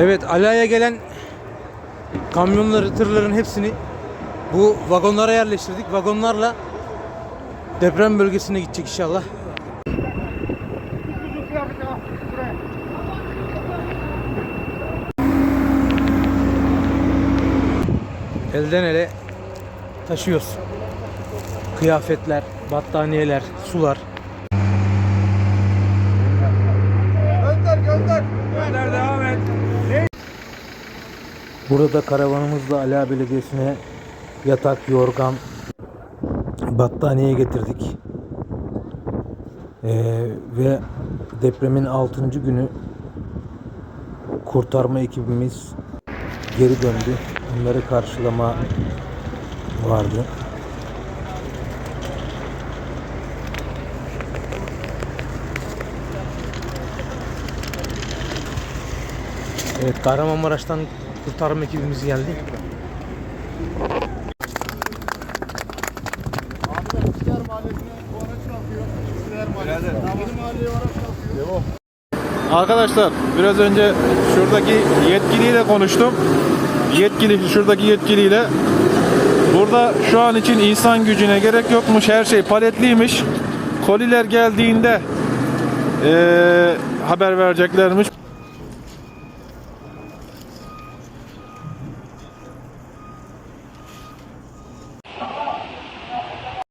Evet Ala'ya gelen kamyonları, tırların hepsini bu vagonlara yerleştirdik. Vagonlarla deprem bölgesine gidecek inşallah. Elden ele taşıyoruz. Kıyafetler, battaniyeler, sular. Burada karavanımızla Ala Belediyesi'ne yatak, yorgan, battaniye getirdik. Ee, ve depremin 6. günü kurtarma ekibimiz geri döndü. Onları karşılama vardı. Evet Kahramanmaraş'tan kurtarma ekibimiz geldi. Arkadaşlar biraz önce şuradaki yetkiliyle konuştum. Yetkili şuradaki yetkiliyle burada şu an için insan gücüne gerek yokmuş. Her şey paletliymiş. Koliler geldiğinde eee, haber vereceklermiş.